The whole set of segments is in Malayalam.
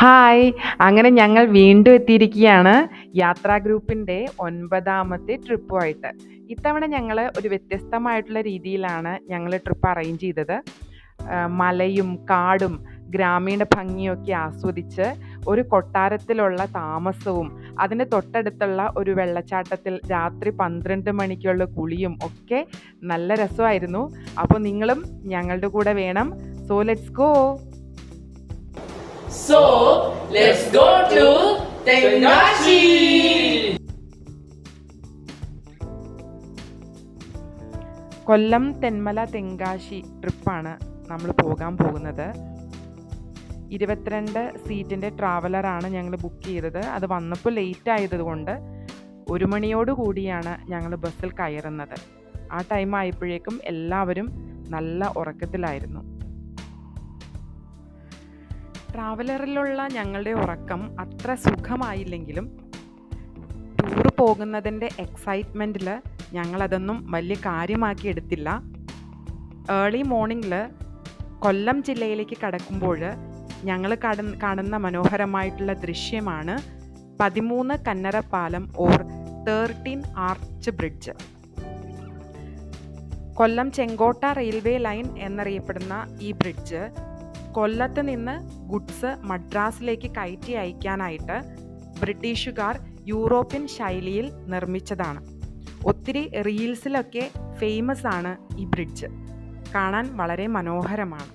ഹായ്. അങ്ങനെ ഞങ്ങൾ വീണ്ടും എത്തിയിരിക്കുകയാണ് യാത്രാ ഗ്രൂപ്പിന്റെ ഒൻപതാമത്തെ ട്രിപ്പുമായിട്ട്. ഇത്തവണ ഞങ്ങൾ ഒരു വ്യത്യസ്തമായിട്ടുള്ള രീതിയിലാണ് ഞങ്ങൾ ട്രിപ്പ് അറേഞ്ച് ചെയ്തത്. മലയും കാടും ഗ്രാമീണ ഭംഗിയൊക്കെ ആസ്വദിച്ച് ഒരു കൊട്ടാരത്തിലുള്ള താമസവും അതിന് തൊട്ടടുത്തുള്ള ഒരു വെള്ളച്ചാട്ടത്തിൽ രാത്രി പന്ത്രണ്ട് മണിക്കുള്ള കുളിയും ഒക്കെ നല്ല രസമായിരുന്നു. അപ്പോൾ നിങ്ങളും ഞങ്ങളുടെ കൂടെ വേണം. So let's go So, let's go to Tengashi! Kollam Thenmala Tenkasi ട്രിപ്പാണ് നമ്മൾ പോകാൻ പോകുന്നത്. ഇരുപത്തിരണ്ട് സീറ്റിന്റെ ട്രാവലറാണ് ഞങ്ങൾ ബുക്ക് ചെയ്തത്. അത് വന്നപ്പോൾ ലേറ്റ് ആയതുകൊണ്ട് ഒരു മണിയോട് കൂടിയാണ് ഞങ്ങൾ ബസ്സിൽ കയറുന്നത്. ആ ടൈം ആയപ്പോഴേക്കും എല്ലാവരും നല്ല ഉറക്കത്തിലായിരുന്നു. ട്രാവലറിലുള്ള ഞങ്ങളുടെ ഉറക്കം അത്ര സുഖമായില്ലെങ്കിലും ടൂർ പോകുന്നതിന്റെ എക്സൈറ്റ്മെന്റിൽ ഞങ്ങളതൊന്നും വലിയ കാര്യമാക്കി എടുത്തില്ല. ഏർലി മോർണിംഗിൽ കൊല്ലം ജില്ലയിലേക്ക് കടക്കുമ്പോൾ ഞങ്ങൾ കട കാണുന്ന മനോഹരമായിട്ടുള്ള ദൃശ്യമാണ് പതിമൂന്ന് കന്നര പാലം or thirteen arch bridge Kollam Chenkotta railway line എന്നറിയപ്പെടുന്ന ഈ ബ്രിഡ്ജ് കൊല്ലത്ത് നിന്ന് ഗുഡ്സ് മദ്രാസിലേക്ക് കയറ്റി അയക്കാനായിട്ട് ബ്രിട്ടീഷുകാർ യൂറോപ്യൻ ശൈലിയിൽ നിർമ്മിച്ചതാണ്. ഒത്തിരി റീൽസിലൊക്കെ ഫേമസ് ആണ് ഈ ബ്രിഡ്ജ് കാണാൻ വളരെ മനോഹരമാണ്.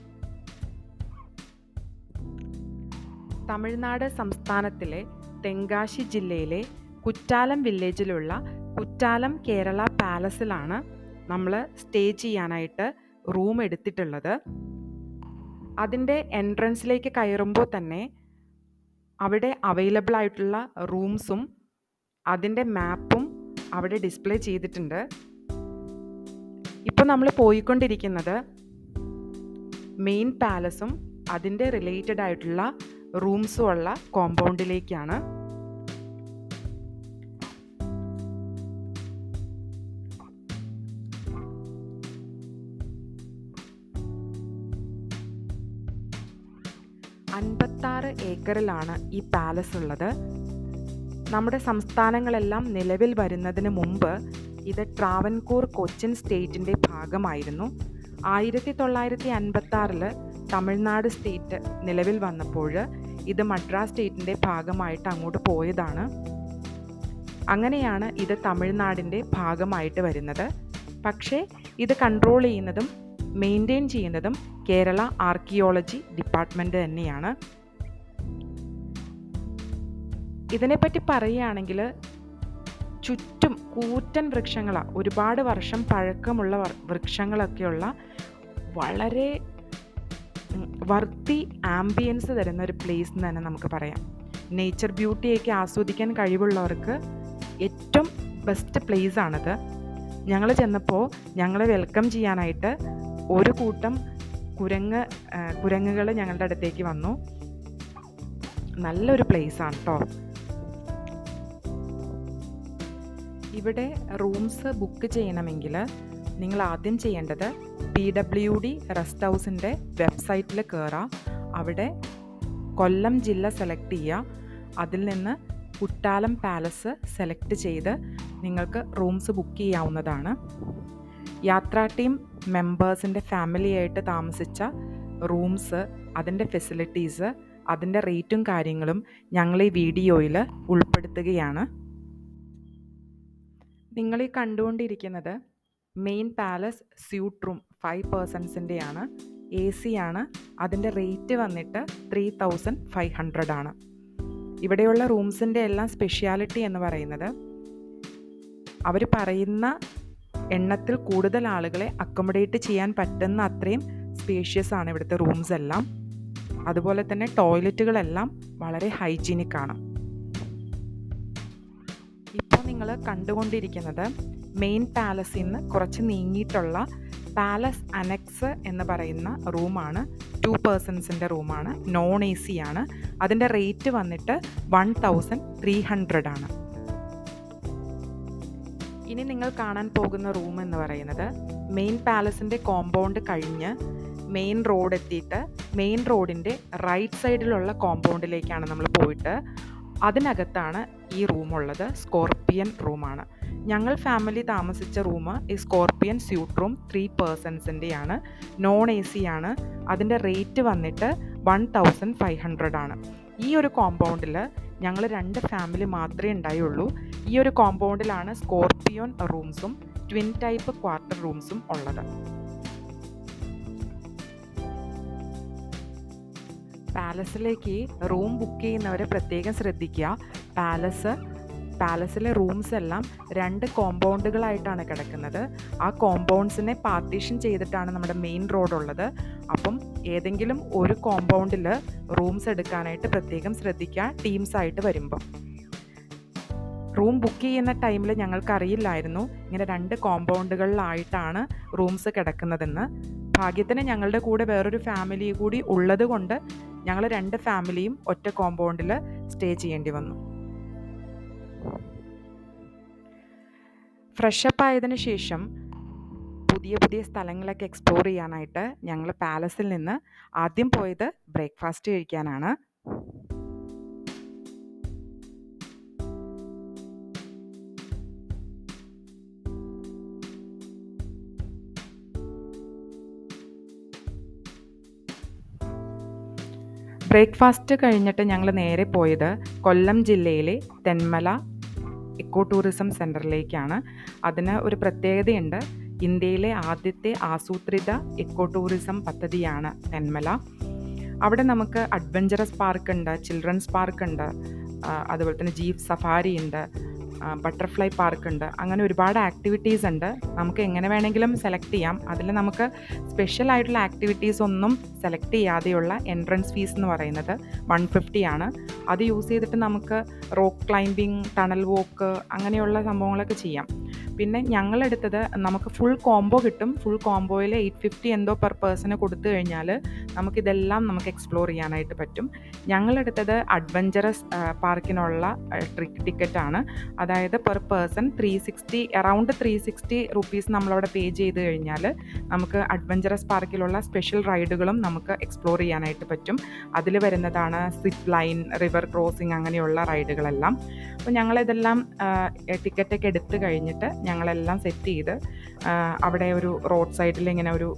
തമിഴ്നാട് സംസ്ഥാനത്തിലെ തെങ്കാശി ജില്ലയിലെ കുറ്റാലം വില്ലേജിലുള്ള കുറ്റാലം കേരള പാലസിലാണ് നമ്മൾ സ്റ്റേ ചെയ്യാനായിട്ട് റൂം എടുത്തിട്ടുള്ളത്. അതിന്റെ എൻട്രൻസിലേക്ക് കയറുമ്പോൾ തന്നെ അവിടെ അവൈലബിൾ ആയിട്ടുള്ള റൂംസും അതിന്റെ മാപ്പും അവിടെ ഡിസ്പ്ലേ ചെയ്തിട്ടുണ്ട്. ഇപ്പോൾ നമ്മൾ പോയിക്കൊണ്ടിരിക്കുന്നത് മെയിൻ പാലസും അതിന്റെ റിലേറ്റഡ് ആയിട്ടുള്ള റൂംസും ഉള്ള കോമ്പൗണ്ടിലേക്കാണ്. ഏക്കറിലാണ് ഈ പാലസ് ഉള്ളത്. നമ്മുടെ സംസ്ഥാനങ്ങളെല്ലാം നിലവിൽ വരുന്നതിന് മുമ്പ് ഇത് ട്രാവൻകൂർ കൊച്ചിൻ സ്റ്റേറ്റിന്റെ ഭാഗമായിരുന്നു. ആയിരത്തി തൊള്ളായിരത്തി അൻപത്തി ആറിൽ തമിഴ്നാട് സ്റ്റേറ്റ് നിലവിൽ വന്നപ്പോൾ ഇത് മദ്രാസ് സ്റ്റേറ്റിന്റെ ഭാഗമായിട്ട് അങ്ങോട്ട് പോയതാണ്. അങ്ങനെയാണ് ഇത് തമിഴ്നാടിന്റെ ഭാഗമായിട്ട് വരുന്നത്. പക്ഷേ ഇത് കൺട്രോൾ ചെയ്യുന്നതും മെയിന്റെയിൻ ചെയ്യുന്നതും കേരള ആർക്കിയോളജി ഡിപ്പാർട്ട്മെന്റ് തന്നെയാണ്. ഇതിനെപ്പറ്റി പറയുകയാണെങ്കിൽ ചുറ്റും കൂറ്റൻ വൃക്ഷങ്ങളാണ് ഒരുപാട് വർഷം പഴക്കമുള്ള വൃക്ഷങ്ങളൊക്കെയുള്ള വളരെ വർത്തി ആംബിയൻസ് തരുന്ന ഒരു പ്ലേസ് എന്ന് തന്നെ നമുക്ക് പറയാം. നേച്ചർ ബ്യൂട്ടിയൊക്കെ ആസ്വദിക്കാൻ കഴിവുള്ളവർക്ക് ഏറ്റവും ബെസ്റ്റ് പ്ലേസ് ആണിത്. ഞങ്ങൾ ചെന്നപ്പോൾ ഞങ്ങളെ വെൽക്കം ചെയ്യാനായിട്ട് ഒരു കൂട്ടം കുരങ്ങ് കുരങ്ങുകൾ ഞങ്ങളുടെ അടുത്തേക്ക് വന്നു. നല്ലൊരു പ്ലേസ് ആണ് കേട്ടോ ഇവിടെ റൂംസ് ബുക്ക് ചെയ്യണമെങ്കിൽ നിങ്ങൾ ആദ്യം ചെയ്യേണ്ടത് പി ഡബ്ല്യു ഡി റെസ്റ്റ് ഹൗസിന്റെ വെബ്സൈറ്റിൽ കയറാം അവിടെ കൊല്ലം ജില്ല സെലക്ട് ചെയ്യുക അതിൽ നിന്ന് കുട്ടാലം പാലസ് സെലക്ട് ചെയ്ത് നിങ്ങൾക്ക് റൂംസ് ബുക്ക് ചെയ്യാവുന്നതാണ്. യാത്രാ ടീം മെമ്പേഴ്സിന്റെ ഫാമിലിയായിട്ട് താമസിച്ച റൂംസ് അതിന്റെ ഫെസിലിറ്റീസ് അതിന്റെ റേറ്റും കാര്യങ്ങളും ഞങ്ങൾ ഈ വീഡിയോയിൽ ഉൾപ്പെടുത്തുകയാണ്. നിങ്ങൾ ഈ കണ്ടുകൊണ്ടിരിക്കുന്നത് main palace suite room five പേഴ്സൺസിന്റെയാണ് A C ആണ്. അതിന്റെ റേറ്റ് വന്നിട്ട് ത്രീ തൗസൻഡ് ഫൈവ് ഹൺഡ്രഡ് ആണ്. ഇവിടെയുള്ള റൂംസിന്റെ എല്ലാം സ്പെഷ്യാലിറ്റി എന്ന് പറയുന്നത് അവർ പറയുന്ന എണ്ണത്തിൽ കൂടുതൽ ആളുകളെ അക്കോമഡേറ്റ് ചെയ്യാൻ പറ്റുന്ന അത്രയും സ്പേഷ്യസ് ആണ് ഇവിടുത്തെ റൂംസ് എല്ലാം. അതുപോലെ തന്നെ ടോയ്ലറ്റുകളെല്ലാം വളരെ ഹൈജീനിക് ആണ്. നിങ്ങൾ കണ്ടുകൊണ്ടിരിക്കുന്നത് മെയിൻ പാലസിൽ നിന്ന് കുറച്ച് നീങ്ങിയിട്ടുള്ള പാലസ് അനക്സ് എന്ന് പറയുന്ന റൂമാണ് ടു പേഴ്സൺസിന്റെ റൂമാണ് നോൺ എ സി ആണ്. അതിന്റെ റേറ്റ് വന്നിട്ട് വൺ തൗസൻഡ് ത്രീ ഹൺഡ്രഡ് ആണ്. ഇനി നിങ്ങൾ കാണാൻ പോകുന്ന റൂം എന്ന് പറയുന്നത് മെയിൻ പാലസിന്റെ കോമ്പൗണ്ട് കഴിഞ്ഞ് മെയിൻ റോഡ് എത്തിയിട്ട് മെയിൻ റോഡിന്റെ റൈറ്റ് സൈഡിലുള്ള കോമ്പൗണ്ടിലേക്കാണ് നമ്മൾ പോയിട്ട്. അതിനകത്താണ് ഈ റൂമുള്ളത്. സ്കോർപ്പിയൻ റൂമാണ്. ഞങ്ങൾ ഫാമിലി താമസിച്ച റൂം ഈ സ്കോർപ്പിയൻ സ്യൂട്ട് റൂം ത്രീ പേഴ്സൺസിന്റെയാണ് നോൺ എ സി ആണ്. അതിന്റെ റേറ്റ് വന്നിട്ട് വൺ തൗസൻഡ് ഫൈവ് ഹൺഡ്രഡ് ആണ്. ഈ ഒരു കോമ്പൗണ്ടിൽ ഞങ്ങൾ രണ്ട് ഫാമിലി മാത്രമേ ഉണ്ടായുള്ളൂ. ഈ ഒരു കോമ്പൗണ്ടിലാണ് സ്കോർപ്പിയോൺ റൂംസും ട്വിൻ ടൈപ്പ് ക്വാർട്ടർ റൂംസും ഉള്ളത്. പാലസിലേക്ക് റൂം ബുക്ക് ചെയ്യുന്നവരെ പ്രത്യേകം ശ്രദ്ധിക്കുക. പാലസ് പാലസിലെ റൂംസ് എല്ലാം രണ്ട് കോമ്പൗണ്ടുകളായിട്ടാണ് കിടക്കുന്നത്. ആ കോമ്പൗണ്ട്സിനെ പാർട്ടീഷൻ ചെയ്തിട്ടാണ് നമ്മുടെ മെയിൻ റോഡ് ഉള്ളത് അപ്പം ഏതെങ്കിലും ഒരു കോമ്പൗണ്ടിൽ റൂംസ് എടുക്കാനായിട്ട് പ്രത്യേകം ശ്രദ്ധിക്കുക ടീംസ് ആയിട്ട് വരുമ്പം. റൂം ബുക്ക് ചെയ്യുന്ന ടൈമിൽ ഞങ്ങൾക്കറിയില്ലായിരുന്നു. ഇങ്ങനെ രണ്ട് കോമ്പൗണ്ടുകളിലായിട്ടാണ് റൂംസ് കിടക്കുന്നതെന്ന്. ഭാഗ്യത്തിന് ഞങ്ങളുടെ കൂടെ വേറൊരു ഫാമിലി കൂടി ഉള്ളത് കൊണ്ട് ഞങ്ങൾ രണ്ട് ഫാമിലിയും ഒറ്റ കോമ്പൗണ്ടിൽ സ്റ്റേ ചെയ്യേണ്ടി വന്നു. ഫ്രഷപ്പ് ആയതിനു ശേഷം പുതിയ പുതിയ സ്ഥലങ്ങളൊക്കെ എക്സ്പ്ലോർ ചെയ്യാനായിട്ട് ഞങ്ങൾ പാലസിൽ നിന്ന് ആദ്യം പോയത് ബ്രേക്ക്ഫാസ്റ്റ് കഴിക്കാനാണ്. ബ്രേക്ക്ഫാസ്റ്റ് കഴിഞ്ഞിട്ട് ഞങ്ങൾ നേരെ പോയത് കൊല്ലം ജില്ലയിലെ തെന്മല ഇക്കോ ടൂറിസം സെന്ററിലേക്കാണ് അതിന് ഒരു പ്രത്യേകതയുണ്ട്. ഇന്ത്യയിലെ ആദ്യത്തെ ആസൂത്രിത ഇക്കോ ടൂറിസം പദ്ധതിയാണ് തെന്മല. അവിടെ നമുക്ക് അഡ്വഞ്ചറസ് പാർക്ക് ഉണ്ട് ചിൽഡ്രൻസ് പാർക്ക് ഉണ്ട് അതുപോലെ തന്നെ ജീപ്പ് സഫാരി ഉണ്ട് ബട്ടർഫ്ലൈ പാർക്ക് ഉണ്ട്. അങ്ങനെ ഒരുപാട് ആക്ടിവിറ്റീസ് ഉണ്ട്. നമുക്ക് എങ്ങനെ വേണമെങ്കിലും സെലക്ട് ചെയ്യാം. അതിൽ നമുക്ക് സ്പെഷ്യൽ ആയിട്ടുള്ള ആക്ടിവിറ്റീസ് ഒന്നും സെലക്ട് ചെയ്യാതെയുള്ള എൻട്രൻസ് ഫീസ് എന്ന് പറയുന്നത് വൺ ഫിഫ്റ്റി ആണ്. അത് യൂസ് ചെയ്തിട്ട് നമുക്ക് റോക്ക് ക്ലൈംബിങ് ടണൽ വോക്ക് അങ്ങനെയുള്ള സംഭവങ്ങളൊക്കെ ചെയ്യാം. പിന്നെ ഞങ്ങളെടുത്തത് നമുക്ക് ഫുൾ കോംബോ കിട്ടും. ഫുൾ കോംബോയിൽ എയ്റ്റ് ഫിഫ്റ്റി എന്തോ പെർ പേഴ്സണ് കൊടുത്തു കഴിഞ്ഞാൽ നമുക്കിതെല്ലാം നമുക്ക് എക്സ്പ്ലോർ ചെയ്യാനായിട്ട് പറ്റും. ഞങ്ങളെടുത്തത് അഡ്വഞ്ചറസ് പാർക്കിനുള്ള ടിക്കറ്റാണ് അതായത് per person three sixty around three sixty rupees നമ്മളവിടെ പേ ചെയ്ത് കഴിഞ്ഞാൽ നമുക്ക് അഡ്വഞ്ചറസ് പാർക്കിലുള്ള സ്പെഷ്യൽ റൈഡുകളും നമുക്ക് എക്സ്പ്ലോർ ചെയ്യാനായിട്ട് പറ്റും. അതിൽ വരുന്നതാണ് സിപ്പ് ലൈൻ റിവർ ക്രോസിങ് അങ്ങനെയുള്ള റൈഡുകളെല്ലാം അപ്പോൾ ഞങ്ങളിതെല്ലാം ടിക്കറ്റൊക്കെ എടുത്തു കഴിഞ്ഞിട്ട് ഞങ്ങളെല്ലാം സെറ്റ് ചെയ്ത് അവിടെ ഒരു റോഡ് സൈഡിൽ ഇങ്ങനെ ഒരു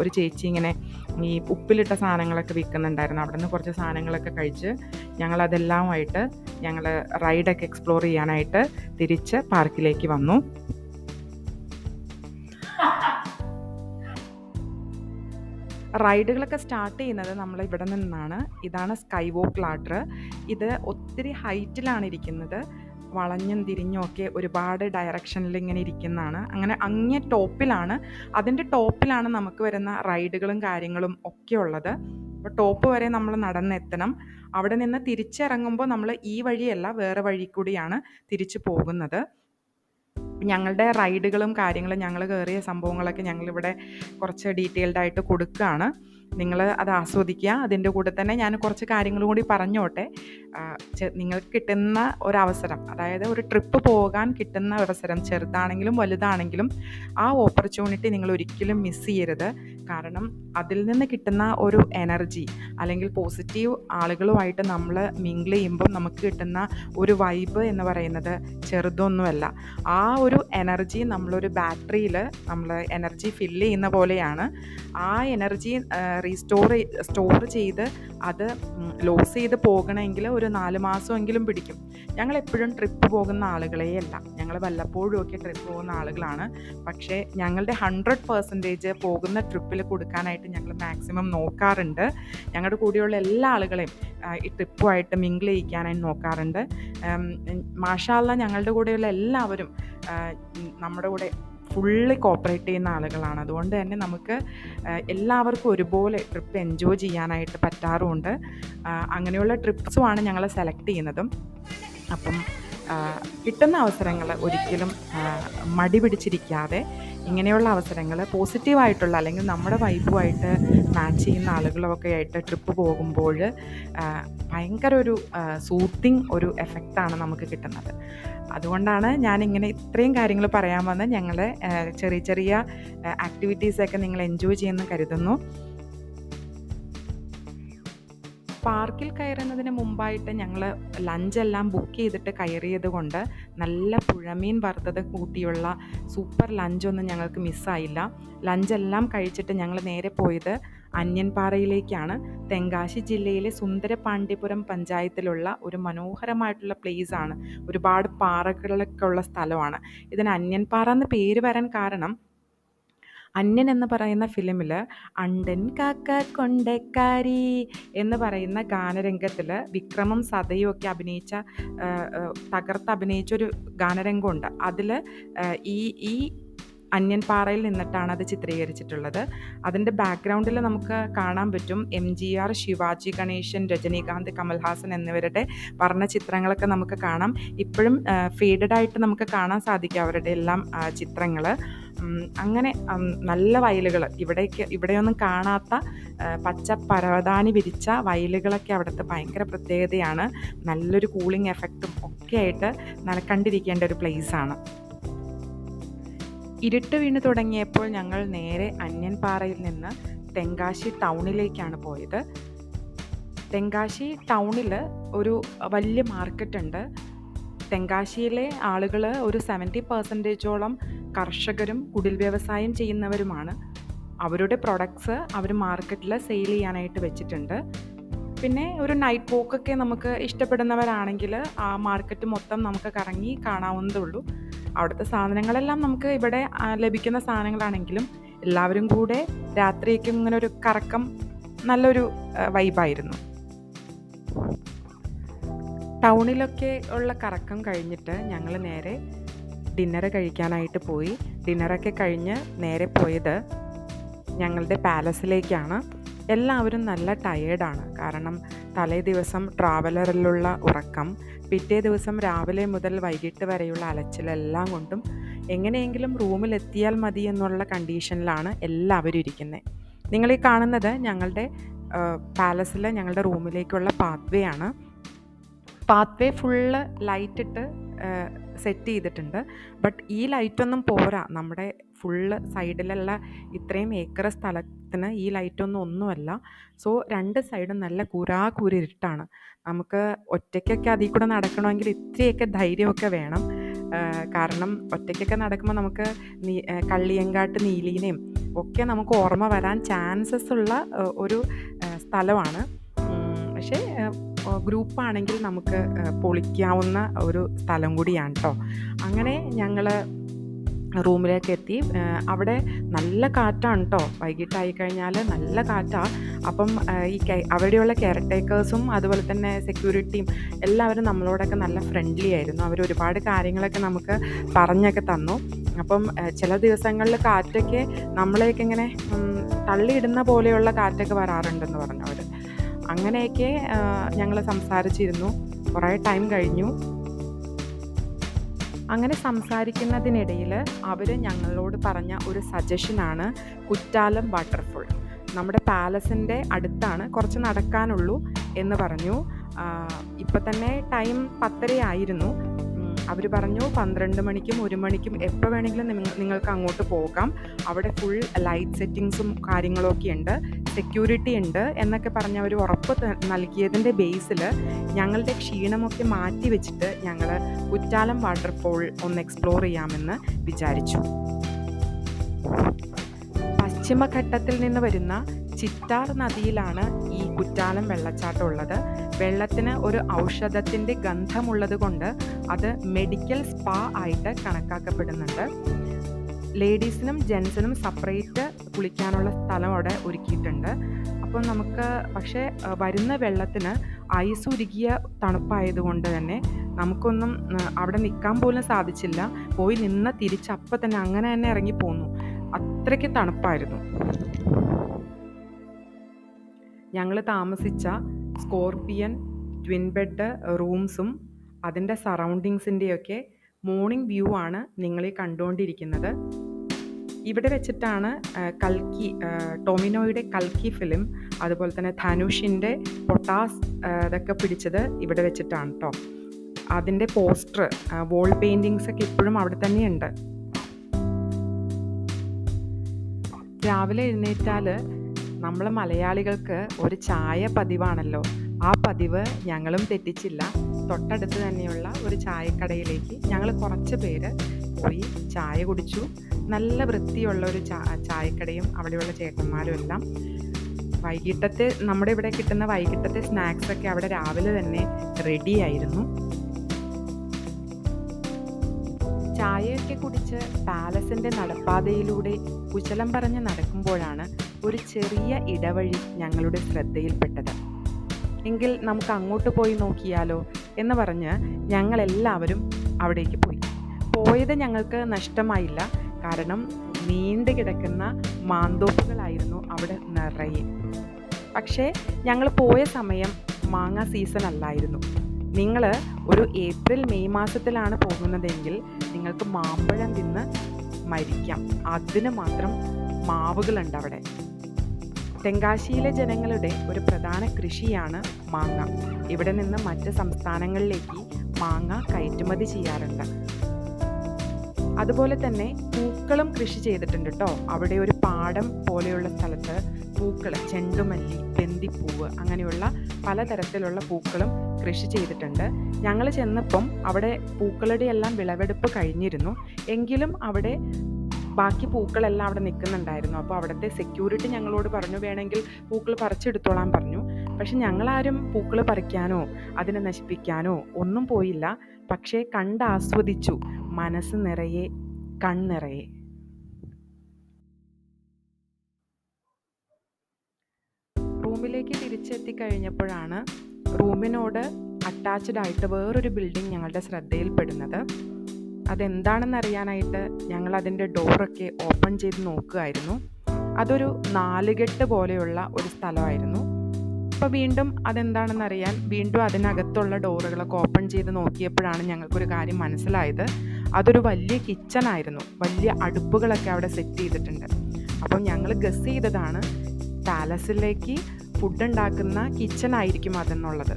ഒരു ചേച്ചി ഇങ്ങനെ ഈ ഉപ്പിലിട്ട സാധനങ്ങളൊക്കെ വിൽക്കുന്നുണ്ടായിരുന്നു. അവിടെ നിന്ന് കുറച്ച് സാധനങ്ങളൊക്കെ കഴിച്ച് ഞങ്ങളതെല്ലാമായിട്ട് ഞങ്ങൾ റൈഡൊക്കെ എക്സ്പ്ലോർ ചെയ്യാനായിട്ട് തിരിച്ച് പാർക്കിലേക്ക് വന്നു. റൈഡുകളൊക്കെ സ്റ്റാർട്ട് ചെയ്യുന്നത് നമ്മൾ ഇവിടെ നിന്നാണ്. ഇതാണ് സ്കൈ വോക്ക് ലാഡർ ഇത് ഒത്തിരി ഹൈറ്റിലാണ് ഇരിക്കുന്നത്. വളഞ്ഞും തിരിഞ്ഞും ഒക്കെ ഒരുപാട് ഡയറക്ഷനിൽ ഇങ്ങനെ ഇരിക്കുന്നതാണ്. അങ്ങനെ അങ്ങേ ടോപ്പിലാണ് അതിന്റെ ടോപ്പിലാണ് നമുക്ക് വരുന്ന റൈഡുകളും കാര്യങ്ങളും ഒക്കെ ഉള്ളത്. അപ്പോൾ ടോപ്പ് വരെ നമ്മൾ നടന്നെത്തണം. അവിടെ നിന്ന് തിരിച്ചിറങ്ങുമ്പോൾ നമ്മൾ ഈ വഴിയല്ല വേറെ വഴി കൂടിയാണ് തിരിച്ചു പോകുന്നത്. ഞങ്ങളുടെ റൈഡുകളും കാര്യങ്ങളും ഞങ്ങൾ കയറിയ സംഭവങ്ങളൊക്കെ ഞങ്ങളിവിടെ കുറച്ച് ഡീറ്റെയിൽഡ് ആയിട്ട് കൊടുക്കുകയാണ്. നിങ്ങൾ അത് ആസ്വദിക്കുക. അതിന്റെ കൂടെ തന്നെ ഞാൻ കുറച്ച് കാര്യങ്ങളും കൂടി പറഞ്ഞോട്ടെ. നിങ്ങൾക്ക് കിട്ടുന്ന ഒരവസരം അതായത് ഒരു ട്രിപ്പ് പോകാൻ കിട്ടുന്ന അവസരം ചെറുതാണെങ്കിലും വലുതാണെങ്കിലും ആ ഓപ്പർച്യൂണിറ്റി നിങ്ങൾ ഒരിക്കലും മിസ് ചെയ്യരുത്. കാരണം അതിൽ നിന്ന് കിട്ടുന്ന ഒരു എനർജി അല്ലെങ്കിൽ പോസിറ്റീവ് ആളുകളുമായിട്ട് നമ്മൾ മിങ്കിൾ ചെയ്യുമ്പോൾ നമുക്ക് കിട്ടുന്ന ഒരു വൈബ് എന്ന് പറയുന്നത് ചെറുതൊന്നുമല്ല. ആ ഒരു എനർജി നമ്മളൊരു ബാറ്ററിയിൽ നമ്മൾ എനർജി ഫില്ല് ചെയ്യുന്ന പോലെയാണ്. ആ എനർജി റീസ്റ്റോർ സ്റ്റോർ ചെയ്ത് അത് ലോസ് ചെയ്ത് പോകണമെങ്കിൽ ഒരു നാല് മാസമെങ്കിലും പിടിക്കും. ഞങ്ങൾ എപ്പോഴും ട്രിപ്പ് പോകുന്ന ആളുകളേ അല്ല. ഞങ്ങൾ വല്ലപ്പോഴും ഒക്കെ ട്രിപ്പ് പോകുന്ന ആളുകളാണ്. പക്ഷേ ഞങ്ങളുടെ ഹൺഡ്രഡ് പെർസെന്റേജ് പോകുന്ന ട്രിപ്പിൽ കൊടുക്കാനായിട്ട് ഞങ്ങൾ മാക്സിമം നോക്കാറുണ്ട്. ഞങ്ങളുടെ കൂടെയുള്ള എല്ലാ ആളുകളെയും ഈ ട്രിപ്പുമായിട്ട് മിങ്കിൾ ചെയ്യിക്കാനായിട്ട് നോക്കാറുണ്ട്. മാഷാല്ല ഞങ്ങളുടെ കൂടെയുള്ള എല്ലാവരും നമ്മുടെ കൂടെ ഫുള്ളി കോപ്പറേറ്റ് ചെയ്യുന്ന ആളുകളാണ്. അതുകൊണ്ട് തന്നെ നമുക്ക് എല്ലാവർക്കും ഒരുപോലെ ട്രിപ്പ് എൻജോയ് ചെയ്യാനായിട്ട് പറ്റാറുമുണ്ട്. അങ്ങനെയുള്ള ട്രിപ്സുമാണ് ഞങ്ങൾ സെലക്ട് ചെയ്യുന്നതും. അപ്പം കിട്ടുന്ന അവസരങ്ങൾ ഒരിക്കലും മടി പിടിച്ചിരിക്കാതെ ഇങ്ങനെയുള്ള അവസരങ്ങൾ പോസിറ്റീവായിട്ടുള്ള അല്ലെങ്കിൽ നമ്മുടെ വൈബുമായിട്ട് മാച്ച് ചെയ്യുന്ന ആളുകളൊക്കെ ആയിട്ട് ട്രിപ്പ് പോകുമ്പോൾ ഭയങ്കര ഒരു സൂത്തിങ് ഒരു എഫക്റ്റാണ് നമുക്ക് കിട്ടുന്നത്. അതുകൊണ്ടാണ് ഞാനിങ്ങനെ ഇത്രയും കാര്യങ്ങൾ പറയാൻ വന്ന് ഞങ്ങൾ ചെറിയ ചെറിയ ആക്ടിവിറ്റീസൊക്കെ നിങ്ങൾ എൻജോയ് ചെയ്യുമെന്ന് കരുതുന്നു. പാർക്കിൽ കയറുന്നതിന് മുമ്പായിട്ട് ഞങ്ങൾ ലഞ്ചെല്ലാം ബുക്ക് ചെയ്തിട്ട് കയറിയത് കൊണ്ട് നല്ല പുഴമീൻ വറുത്തത് കൂട്ടിയുള്ള സൂപ്പർ ലഞ്ചൊന്നും ഞങ്ങൾക്ക് മിസ്സായില്ല ലഞ്ചെല്ലാം കഴിച്ചിട്ട് ഞങ്ങൾ നേരെ പോയത് അന്യൻപാറയിലേക്കാണ്. തെങ്കാശി ജില്ലയിലെ സുന്ദരപാണ്ഡ്യപുരം പഞ്ചായത്തിലുള്ള ഒരു മനോഹരമായിട്ടുള്ള ആണ്. ഒരുപാട് പാറകളൊക്കെ ഉള്ള സ്ഥലമാണ്. ഇതിന് അന്യൻപാറ എന്ന് പേര് വരാൻ കാരണം അന്യൻ എന്ന് പറയുന്ന ഫിലിമിൽ അണ്ടൻ കാക്ക കൊണ്ടക്കാരി എന്ന് പറയുന്ന ഗാനരംഗത്തിൽ വിക്രമും സതയും ഒക്കെ അഭിനയിച്ച തകർത്ത് അഭിനയിച്ച ഒരു ഗാനരംഗമുണ്ട് അതിൽ ഈ ഈ അന്യൻ പാറയിൽ നിന്നിട്ടാണ് അത് ചിത്രീകരിച്ചിട്ടുള്ളത്. അതിന്റെ ബാക്ക്ഗ്രൗണ്ടിൽ നമുക്ക് കാണാൻ പറ്റും M G R Sivaji Ganesan Rajinikanth Kamal Haasan എന്നിവരുടെ വർണചിത്രങ്ങളൊക്കെ നമുക്ക് കാണാം. ഇപ്പോഴും ഫീഡഡായിട്ട് നമുക്ക് കാണാൻ സാധിക്കും അവരുടെ എല്ലാം ചിത്രങ്ങൾ അങ്ങനെ നല്ല വയലുകൾ. ഇവിടേക്ക് ഇവിടെയൊന്നും കാണാത്ത പച്ച പരവതാനി വിരിച്ച വയലുകളൊക്കെ അവിടുത്തെ ഭയങ്കര പ്രത്യേകതയാണ്. നല്ലൊരു കൂളിംഗ് എഫക്റ്റും ഒക്കെ ആയിട്ട് കണ്ടിരിക്കേണ്ട ഒരു പ്ലേസാണ് ഇരുട്ട് വീണ് തുടങ്ങിയപ്പോൾ ഞങ്ങൾ നേരെ അന്യൻപാറയിൽ നിന്ന് തെങ്കാശി ടൗണിലേക്കാണ് പോയത്. തെങ്കാശി ടൗണിൽ ഒരു വലിയ മാർക്കറ്റ് ഉണ്ട്. തെങ്കാശിയിലെ ആളുകൾ ഒരു സെവന്റി പെർസെന്റേജോളം കർഷകരും കുടിൽ വ്യവസായം ചെയ്യുന്നവരുമാണ്. അവരുടെ പ്രൊഡക്ട്സ് അവർ മാർക്കറ്റിൽ സെയിൽ ചെയ്യാനായിട്ട് വെച്ചിട്ടുണ്ട്. പിന്നെ ഒരു നൈറ്റ് പോക്കൊക്കെ നമുക്ക് ഇഷ്ടപ്പെടുന്നവരാണെങ്കിൽ ആ മാർക്കറ്റ് മൊത്തം നമുക്ക് കറങ്ങി കാണാവുന്നതേ ഉള്ളൂ. അവിടുത്തെ സാധനങ്ങളെല്ലാം നമുക്ക് ഇവിടെ ലഭിക്കുന്ന സാധനങ്ങളാണെങ്കിലും എല്ലാവരും കൂടെ രാത്രിയൊക്കെ ഇങ്ങനെ ഒരു കറക്കം നല്ലൊരു വൈബായിരുന്നു ടൗണിലൊക്കെ ഉള്ള കറക്കം കഴിഞ്ഞിട്ട് ഞങ്ങൾ നേരെ ഡിന്നർ കഴിക്കാനായിട്ട് പോയി. ഡിന്നറൊക്കെ കഴിഞ്ഞ് നേരെ പോയത് ഞങ്ങളുടെ പാലസിലേക്കാണ്. എല്ലാവരും നല്ല ടയേർഡാണ് കാരണം തലേ ദിവസം ട്രാവലറിലുള്ള ഉറക്കം പിറ്റേ ദിവസം രാവിലെ മുതൽ വൈകിട്ട് വരെയുള്ള അലച്ചിലെല്ലാം കൊണ്ടും എങ്ങനെയെങ്കിലും റൂമിലെത്തിയാൽ മതി എന്നുള്ള കണ്ടീഷനിലാണ് എല്ലാവരും ഇരിക്കുന്നത് നിങ്ങൾ ഈ കാണുന്നത് ഞങ്ങളുടെ പാലസിലെ ഞങ്ങളുടെ റൂമിലേക്കുള്ള പാത്വേ ആണ്. പാത്വേ ഫുള്ള് ലൈറ്റ് ഇട്ട് സെറ്റ് ചെയ്തിട്ടുണ്ട്. ബട്ട് ഈ ലൈറ്റൊന്നും പോരാ. നമ്മുടെ ഫുള്ള് സൈഡിലുള്ള ഇത്രയും ഏക്കർ സ്ഥലത്തിന് ഈ ലൈറ്റൊന്നും ഒന്നുമല്ല. സോ രണ്ട് സൈഡും നല്ല കുരാ കുരിട്ടാണ് നമുക്ക് ഒറ്റയ്ക്കൊക്കെ അതിൽ കൂടെ നടക്കണമെങ്കിൽ ഇത്രയൊക്കെ ധൈര്യമൊക്കെ വേണം. കാരണം ഒറ്റയ്ക്കൊക്കെ നടക്കുമ്പോൾ നമുക്ക് നീ കള്ളിയങ്കാട്ട് നീലീനെയും ഒക്കെ നമുക്ക് ഓർമ്മ വരാൻ ചാൻസസ് ഉള്ള ഒരു സ്ഥലമാണ്. പക്ഷേ ഗ്രൂപ്പാണെങ്കിൽ നമുക്ക് പൊളിക്കാവുന്ന ഒരു സ്ഥലം കൂടിയാണ് കേട്ടോ അങ്ങനെ ഞങ്ങൾ റൂമിലേക്ക് എത്തി അവിടെ നല്ല കാറ്റാണ് കേട്ടോ വൈകിട്ടായി കഴിഞ്ഞാൽ നല്ല കാറ്റാണ് അപ്പം ഈ അവിടെയുള്ള കെയർ ടേക്കേഴ്സും അതുപോലെ തന്നെ സെക്യൂരിറ്റിയും എല്ലാവരും നമ്മളോടൊക്കെ നല്ല ഫ്രണ്ട്ലി ആയിരുന്നു. അവർ ഒരുപാട് കാര്യങ്ങളൊക്കെ നമുക്ക് പറഞ്ഞൊക്കെ തന്നു. അപ്പം ചില ദിവസങ്ങളിൽ കാറ്റൊക്കെ നമ്മളെയൊക്കെ ഇങ്ങനെ തള്ളിയിടുന്ന പോലെയുള്ള കാറ്റൊക്കെ വരാറുണ്ടെന്ന് പറഞ്ഞു അവർ അങ്ങനെയൊക്കെ ഞങ്ങൾ സംസാരിച്ചിരുന്നു. കുറേ ടൈം കഴിഞ്ഞു. അങ്ങനെ സംസാരിക്കുന്നതിനിടയിൽ അവർ ഞങ്ങളോട് പറഞ്ഞ ഒരു സജഷനാണ് കുറ്റാലം വാട്ടർഫോൾ നമ്മുടെ പാലസിന്റെ അടുത്താണ് കുറച്ച് നടക്കാനുള്ളൂ എന്ന് പറഞ്ഞു. ഇപ്പം തന്നെ ടൈം പത്തരയായിരുന്നു. അവർ പറഞ്ഞു പന്ത്രണ്ട് മണിക്കും ഒരു മണിക്കും എപ്പോൾ വേണമെങ്കിലും നിങ്ങൾക്ക് അങ്ങോട്ട് പോകാം. അവിടെ ഫുൾ ലൈറ്റ് സെറ്റിങ്സും കാര്യങ്ങളൊക്കെ ഉണ്ട്. സെക്യൂരിറ്റി ഉണ്ട് എന്നൊക്കെ പറഞ്ഞ ഒരു ഉറപ്പ് നൽകിയതിന്റെ ബേസിൽ ഞങ്ങളുടെ ക്ഷീണമൊക്കെ മാറ്റി വെച്ചിട്ട് ഞങ്ങൾ കുറ്റാലം വാട്ടർഫോൾ ഒന്ന് എക്സ്പ്ലോർ ചെയ്യാമെന്ന് വിചാരിച്ചു. പശ്ചിമഘട്ടത്തിൽ നിന്ന് വരുന്ന ചിറ്റാർ നദിയിലാണ് ഈ കുറ്റാലം വെള്ളച്ചാട്ടം ഉള്ളത്. വെള്ളത്തിന് ഒരു ഔഷധത്തിന്റെ ഗന്ധമുള്ളത് കൊണ്ട് അത് മെഡിക്കൽ സ്പാ ആയിട്ട് കണക്കാക്കപ്പെടുന്നുണ്ട്. ലേഡീസിനും ജെൻസിനും സെപ്പറേറ്റ് കുളിക്കാനുള്ള സ്ഥലം അവിടെ ഒരുക്കിയിട്ടുണ്ട്. അപ്പോൾ നമുക്ക് പക്ഷേ വരുന്ന വെള്ളത്തിന് ഐസ് ഉരുകിയ തണുപ്പായതുകൊണ്ട് തന്നെ നമുക്കൊന്നും അവിടെ നിൽക്കാൻ പോലും സാധിച്ചില്ല. പോയി നിന്ന് തിരിച്ചപ്പം തന്നെ അങ്ങനെ തന്നെ ഇറങ്ങി പോന്നു. അത്രയ്ക്ക് തണുപ്പായിരുന്നു. ഞങ്ങൾ താമസിച്ച സ്കോർപിയൻ ട്വിൻ ബെഡ് റൂംസും അതിന്റെ സറൗണ്ടിങ്സിന്റെയൊക്കെ മോർണിംഗ് വ്യൂ ആണ് നിങ്ങളീ കണ്ടുകൊണ്ടിരിക്കുന്നത്. ഇവിടെ വെച്ചിട്ടാണ് കൽക്കി ടോമിനോയുടെ കൽക്കി ഫിലിം അതുപോലെ തന്നെ ധനുഷിന്റെ പൊട്ടാസ് ഇതൊക്കെ പിടിച്ചത് ഇവിടെ വെച്ചിട്ടാണ് കേട്ടോ അതിന്റെ പോസ്റ്റർ വോൾ പെയിന്റിങ്സ് ഒക്കെ ഇപ്പോഴും അവിടെ തന്നെയുണ്ട്. രാവിലെ എഴുന്നേറ്റാൽ നമ്മൾ മലയാളികൾക്ക് ഒരു ചായ പതിവാണല്ലോ. ആ പതിവ് ഞങ്ങളും തെറ്റിച്ചില്ല. തൊട്ടടുത്ത് തന്നെയുള്ള ഒരു ചായക്കടയിലേക്ക് ഞങ്ങൾ കുറച്ച് പേര് പോയി ചായ കുടിച്ചു. നല്ല വൃത്തിയുള്ള ഒരു ചായക്കടയും അവിടെയുള്ള ചേട്ടന്മാരും എല്ലാം. വൈകിട്ടത്തെ നമ്മുടെ ഇവിടെ കിട്ടുന്ന വൈകിട്ടത്തെ സ്നാക്സ് ഒക്കെ അവിടെ രാവിലെ തന്നെ റെഡി ആയിരുന്നു. ചായയൊക്കെ കുടിച്ച് പാലസിന്റെ നടപ്പാതയിലൂടെ കുശലം പറഞ്ഞ് നടക്കുമ്പോഴാണ് ഒരു ചെറിയ ഇടവഴി ഞങ്ങളുടെ ശ്രദ്ധയിൽപ്പെട്ടത്. എങ്കിൽ നമുക്ക് അങ്ങോട്ട് പോയി നോക്കിയാലോ എന്ന് പറഞ്ഞ് ഞങ്ങളെല്ലാവരും അവിടേക്ക് പോയി. പോയത് ഞങ്ങൾക്ക് നഷ്ടമായില്ല. കാരണം നീണ്ടു കിടക്കുന്ന മാന്തോപ്പുകളായിരുന്നു അവിടെ നിറയെ. പക്ഷേ ഞങ്ങൾ പോയ സമയം മാങ്ങ സീസൺ അല്ലായിരുന്നു. നിങ്ങൾ ഒരു ഏപ്രിൽ മെയ് മാസത്തിലാണ് പോകുന്നതെങ്കിൽ നിങ്ങൾക്ക് മാമ്പഴം തിന്ന് മരിക്കാം. അതിന് മാത്രം മാവുകളുണ്ട് അവിടെ. തെങ്കാശിയിലെ ജനങ്ങളുടെ ഒരു പ്രധാന കൃഷിയാണ് മാങ്ങ. ഇവിടെ നിന്ന് മറ്റ് സംസ്ഥാനങ്ങളിലേക്ക് മാങ്ങ കയറ്റുമതി ചെയ്യാറുണ്ട്. അതുപോലെ തന്നെ പൂക്കളും കൃഷി ചെയ്തിട്ടുണ്ട് കേട്ടോ അവിടെ ഒരു പാടം പോലെയുള്ള സ്ഥലത്ത് പൂക്കൾ ചെണ്ടുമല്ലി ബന്ദിപ്പൂവ് അങ്ങനെയുള്ള പലതരത്തിലുള്ള പൂക്കളും കൃഷി ചെയ്തിട്ടുണ്ട്. ഞങ്ങൾ ചെന്നപ്പം അവിടെ പൂക്കളുടെ എല്ലാം വിളവെടുപ്പ് കഴിഞ്ഞിരുന്നു. എങ്കിലും അവിടെ ബാക്കി പൂക്കളെല്ലാം അവിടെ നിൽക്കുന്നുണ്ടായിരുന്നു. അപ്പോൾ അവിടുത്തെ സെക്യൂരിറ്റി ഞങ്ങളോട് പറഞ്ഞു വേണമെങ്കിൽ പൂക്കൾ പറിച്ചെടുത്തോളാൻ പറഞ്ഞു. പക്ഷെ ഞങ്ങളാരും പൂക്കൾ പറിക്കാനോ അതിനെ നശിപ്പിക്കാനോ ഒന്നും പോയില്ല. പക്ഷേ കണ്ടാസ്വദിച്ചു മനസ്സ് നിറയെ കണ്ണിറയെ റൂമിലേക്ക് തിരിച്ചെത്തി കഴിഞ്ഞപ്പോഴാണ് റൂമിനോട് അറ്റാച്ച്ഡ് ആയിട്ട് വേറൊരു ബിൽഡിംഗ് ഞങ്ങളുടെ ശ്രദ്ധയിൽപ്പെടുന്നത്. അതെന്താണെന്ന് അറിയാനായിട്ട് ഞങ്ങൾ അതിന്റെ ഡോറൊക്കെ ഓപ്പൺ ചെയ്ത് നോക്കുകയായിരുന്നു. അതൊരു നാലുകെട്ട് പോലെയുള്ള ഒരു സ്ഥലമായിരുന്നു. അപ്പോൾ വീണ്ടും അതെന്താണെന്ന് അറിയാൻ വീണ്ടും അതിനകത്തുള്ള ഡോറുകളൊക്കെ ഓപ്പൺ ചെയ്ത് നോക്കിയപ്പോഴാണ് ഞങ്ങൾക്കൊരു കാര്യം മനസ്സിലായത്. അതൊരു വലിയ കിച്ചൺ ആയിരുന്നു വലിയ അടുപ്പുകളൊക്കെ അവിടെ സെറ്റ് ചെയ്തിട്ടുണ്ട്. അപ്പം ഞങ്ങൾ ഗസ് ചെയ്തതാണ് പാലസിലേക്ക് ഫുഡ് ഉണ്ടാക്കുന്ന കിച്ചൺ ആയിരിക്കും അതെന്നുള്ളത്.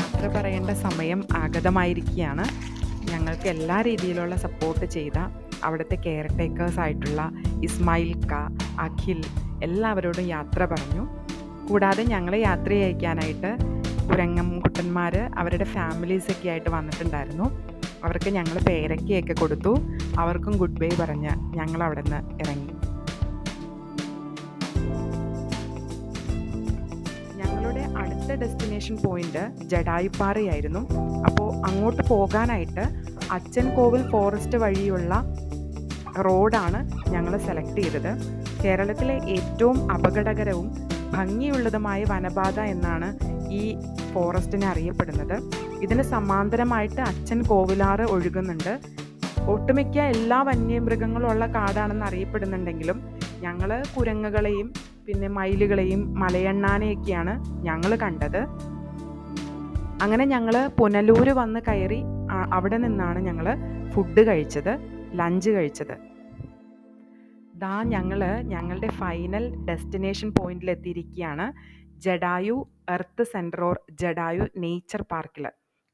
യാത്ര പറയേണ്ട സമയം ആഗതമായിരിക്കുകയാണ്. ഞങ്ങൾക്ക് എല്ലാ രീതിയിലുള്ള സപ്പോർട്ട് ചെയ്ത അവിടുത്തെ കെയർ ടേക്കേഴ്സ് ആയിട്ടുള്ള ഇസ്മായിൽ ക അഖിൽ എല്ലാവരോടും യാത്ര പറഞ്ഞു. കൂടാതെ ഞങ്ങളെ യാത്ര അയക്കാനായിട്ട് കുരങ്ങം കുട്ടന്മാർ അവരുടെ ഫാമിലീസൊക്കെ ആയിട്ട് വന്നിട്ടുണ്ടായിരുന്നു. അവർക്ക് ഞങ്ങൾ പേരക്കയൊക്കെ കൊടുത്തു. അവർക്കും ഗുഡ് ബൈ പറഞ്ഞ് ഞങ്ങൾ അവിടെ നിന്ന് ഇറങ്ങി. ഞങ്ങളുടെ അടുത്ത ഡെസ്റ്റിനേഷൻ പോയിന്റ് ജഡായിപ്പാറയായിരുന്നു. അപ്പോൾ അങ്ങോട്ട് പോകാനായിട്ട് അച്ഛൻ കോവിൽ ഫോറസ്റ്റ് വഴിയുള്ള റോഡാണ് ഞങ്ങൾ സെലക്ട് ചെയ്തത്. കേരളത്തിലെ ഏറ്റവും അപകടകരവും ഭംഗിയുള്ളതുമായ വനപാത എന്നാണ് ഈ ഫോറസ്റ്റിനെ അറിയപ്പെടുന്നത്. ഇതിന് സമാന്തരമായിട്ട് അച്ഛൻ കോവിലാറ് ഒഴുകുന്നുണ്ട്. ഒട്ടുമിക്ക എല്ലാ വന്യമൃഗങ്ങളും ഉള്ള കാടാണെന്ന് അറിയപ്പെടുന്നുണ്ടെങ്കിലും ഞങ്ങൾ കുരങ്ങുകളെയും പിന്നെ മയിലുകളെയും മലയണ്ണാനെയൊക്കെയാണ് ഞങ്ങൾ കണ്ടത്. അങ്ങനെ ഞങ്ങൾ പുനലൂർ വന്ന് കയറി അവിടെ നിന്നാണ് ഞങ്ങൾ ഫുഡ് കഴിച്ചത് ലഞ്ച് കഴിച്ചത്. ദാ ഞങ്ങൾ ഞങ്ങളുടെ ഫൈനൽ ഡെസ്റ്റിനേഷൻ പോയിന്റിൽ എത്തിയിരിക്കുകയാണ് Jatayu earth center or Jatayu nature പാർക്കിൽ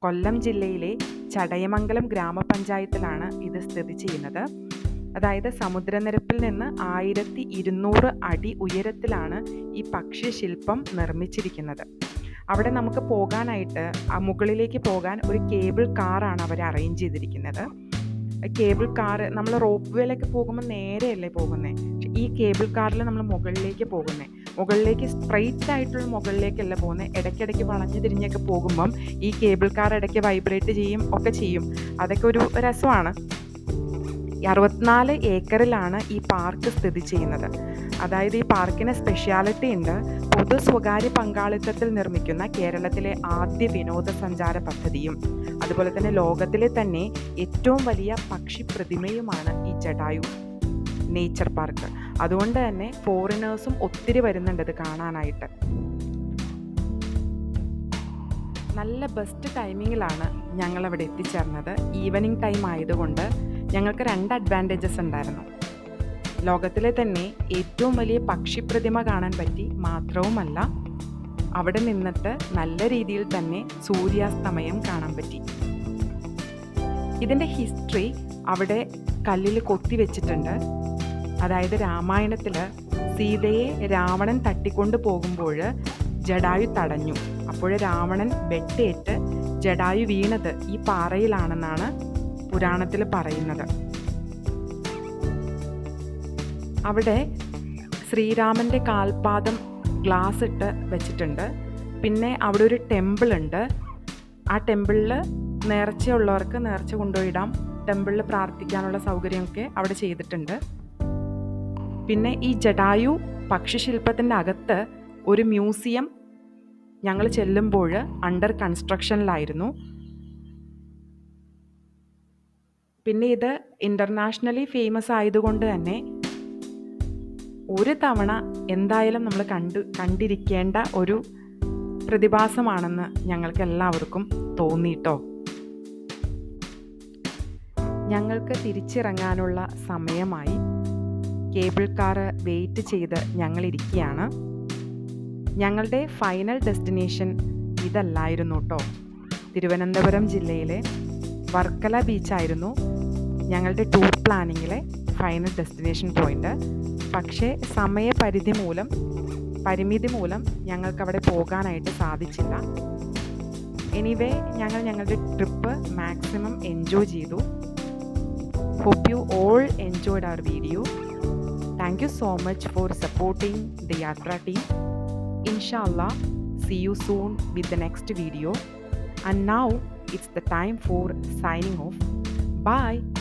കൊല്ലം ജില്ലയിലെ ചടയമംഗലം ഗ്രാമപഞ്ചായത്തിലാണ് ഇത് സ്ഥിതി ചെയ്യുന്നത്. അതായത് സമുദ്രനിരപ്പിൽ നിന്ന് ആയിരത്തി ഇരുന്നൂറ് അടി ഉയരത്തിലാണ് ഈ പക്ഷിശില്പം നിർമ്മിച്ചിരിക്കുന്നത്. അവിടെ നമുക്ക് പോകാനായിട്ട് മുകളിലേക്ക് പോകാൻ ഒരു കേബിൾ കാറാണ് അവർ അറേഞ്ച് ചെയ്തിരിക്കുന്നത്. കേബിൾ കാർ നമ്മൾ റോപ്പ് വേയിലൊക്കെ പോകുമ്പോൾ നേരെയല്ലേ പോകുന്നത് പക്ഷെ ഈ കേബിൾ കാറിൽ നമ്മൾ മുകളിലേക്ക് പോകുന്നത് മുകളിലേക്ക് സ്ട്രെയിറ്റ് ആയിട്ടുള്ള മുകളിലേക്കല്ല പോകുന്നത് ഇടയ്ക്കിടയ്ക്ക് വളഞ്ഞു തിരിഞ്ഞൊക്കെ പോകുമ്പം ഈ കേബിൾ കാർ ഇടയ്ക്ക് വൈബ്രേറ്റ് ചെയ്യും ഒക്കെ ചെയ്യും. അതൊക്കെ ഒരു രസമാണ്. അറുപത്തിനാല് ഏക്കറിലാണ് ഈ പാർക്ക് സ്ഥിതി ചെയ്യുന്നത്. അതായത് ഈ പാർക്കിന് സ്പെഷ്യാലിറ്റി ഉണ്ട്. പൊതു സ്വകാര്യ പങ്കാളിത്തത്തിൽ നിർമ്മിക്കുന്ന കേരളത്തിലെ ആദ്യ വിനോദസഞ്ചാര പദ്ധതിയും അതുപോലെ തന്നെ ലോകത്തിലെ തന്നെ ഏറ്റവും വലിയ പക്ഷി പ്രതിമയുമാണ് ഈ ജഡായു നേച്ചർ പാർക്ക് അതുകൊണ്ട് തന്നെ ഫോറിനേഴ്സും ഒത്തിരി വരുന്നുണ്ട് ഇത് കാണാനായിട്ട്. നല്ല ബെസ്റ്റ് ടൈമിങ്ങിലാണ് ഞങ്ങൾ അവിടെ എത്തിച്ചേർന്നത്. ഈവനിങ് ടൈം ആയതുകൊണ്ട് ഞങ്ങൾക്ക് രണ്ട് അഡ്വാന്റേജസ് ഉണ്ടായിരുന്നു. ലോകത്തിലെ തന്നെ ഏറ്റവും വലിയ പക്ഷി പ്രതിമ കാണാൻ പറ്റി മാത്രവുമല്ല അവിടെ നിന്നിട്ട് നല്ല രീതിയിൽ തന്നെ സൂര്യാസ്തമയം കാണാൻ പറ്റി. ഇതിന്റെ ഹിസ്റ്ററി അവിടെ കല്ലിൽ കൊത്തിവെച്ചിട്ടുണ്ട് അതായത് രാമായണത്തിൽ സീതയെ രാവണൻ തട്ടിക്കൊണ്ട് പോകുമ്പോൾ ജഡായു തടഞ്ഞു. അപ്പോൾ രാവണൻ വെട്ടേറ്റ് ജഡായു വീണത് ഈ പാറയിലാണെന്നാണ് പുരാണത്തിൽ പറയുന്നത്. അവിടെ ശ്രീരാമന്റെ കാൽപാദം ഗ്ലാസ് ഇട്ട് വെച്ചിട്ടുണ്ട്. പിന്നെ അവിടെ ഒരു ടെമ്പിൾ ഉണ്ട്. ആ ടെമ്പിളിൽ നേർച്ചയുള്ളവർക്ക് നേർച്ച കൊണ്ടുപോയിടാം. ടെമ്പിളിൽ പ്രാർത്ഥിക്കാനുള്ള സൗകര്യമൊക്കെ അവിടെ ചെയ്തിട്ടുണ്ട്. പിന്നെ ഈ ജഡായു പക്ഷിശില്പത്തിന്റെ അകത്ത് ഒരു മ്യൂസിയം ഞങ്ങൾ ചെല്ലുമ്പോൾ അണ്ടർ കൺസ്ട്രക്ഷനിലായിരുന്നു പിന്നെ ഇത് ഇന്റർനാഷണലി ഫേമസ് ആയതുകൊണ്ട് തന്നെ ഒരു തവണ എന്തായാലും നമ്മൾ കണ്ടു കണ്ടിരിക്കേണ്ട ഒരു പ്രതിഭാസമാണെന്ന് ഞങ്ങൾക്ക് എല്ലാവർക്കും തോന്നിയിട്ടോ ഞങ്ങൾക്ക് തിരിച്ചിറങ്ങാനുള്ള സമയമായി. കേബിൾ കാർ വെയിറ്റ് ചെയ്ത് ഞങ്ങളിരിക്കുകയാണ്. ഞങ്ങളുടെ ഫൈനൽ ഡെസ്റ്റിനേഷൻ ഇതല്ലായിരുന്നു കേട്ടോ. തിരുവനന്തപുരം ജില്ലയിലെ വർക്കല ബീച്ചായിരുന്നു ഞങ്ങളുടെ ടൂർ പ്ലാനിങ്ങിലെ ഫൈനൽ ഡെസ്റ്റിനേഷൻ പോയിന്റ് പക്ഷേ സമയപരിധി മൂലം പരിമിതി മൂലം ഞങ്ങൾക്ക് അവിടെ പോകാനായിട്ട് സാധിച്ചില്ല. എനിവേ ഞങ്ങൾ ഞങ്ങളുടെ ട്രിപ്പ് മാക്സിമം എൻജോയ് ചെയ്തു. Hope you all enjoyed our video thank you so much for supporting the Yatra team ഇൻഷാല്ല see you soon with the next video And now it's the time for signing off Bye.